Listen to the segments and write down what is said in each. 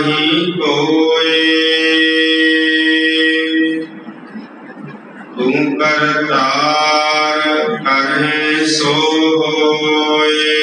नहीं कोई तुम कर तार करें सो होए।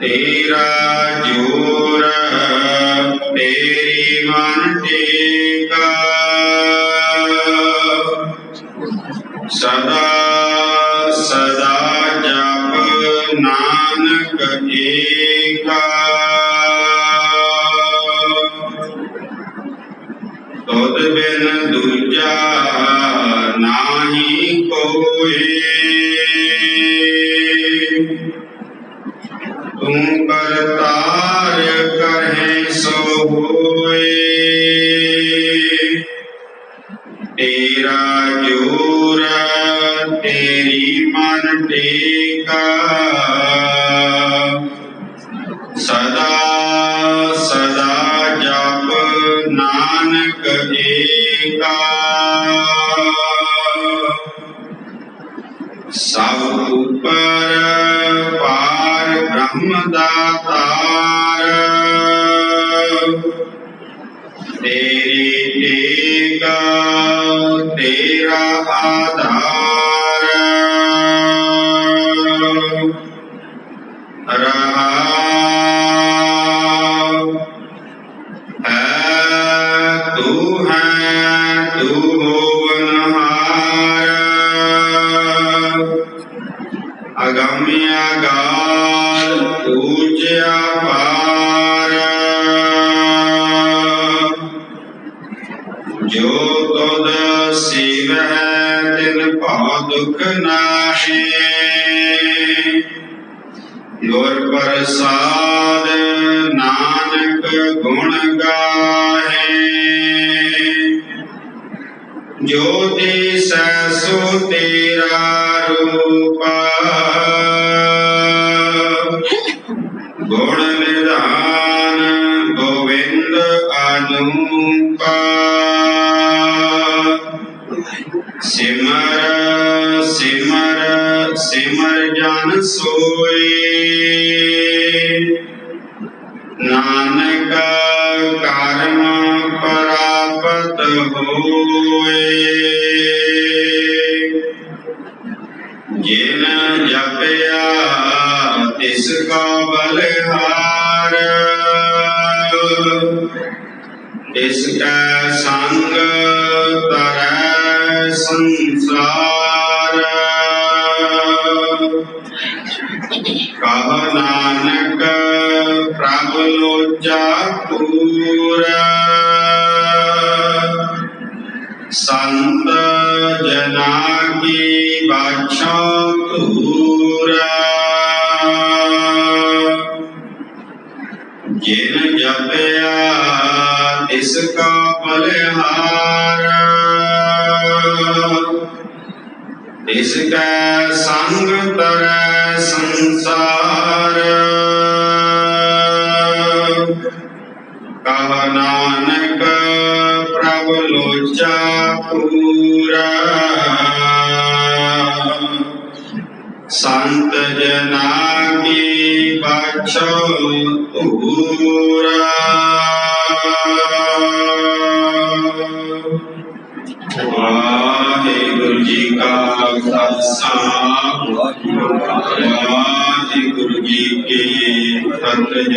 तेरा ज़ोर तेरी मन टेका सदा नानक एका। तद बिन दूजा नाही कोई। मेरी मन टेका। सदा सदा जप नानक एका। सब ऊपर पार ब्रह्म दातार तेरी टेका, तेरा अगम्य काल पूज्य पार। जो तुद शिव है तिन पौ दुख नाहे नानक गुण गाहे। ज्योति सो तेरा रूपा। गोविंद अनुपा। सिमर सिमर सिमर जन सोए नानक कर्म परापत होए इसका बलहार इसका संग तरह संसार। कह नानक प्रबलोचा पूरा संत जना की बाक्षा पूरा जिन जपया इसका बलिहार इसका संग तर संसार। कह नानक प्रभु लोचा पूरा। संत जना की गुरु जी का सत्संग गुरु जी के फतेह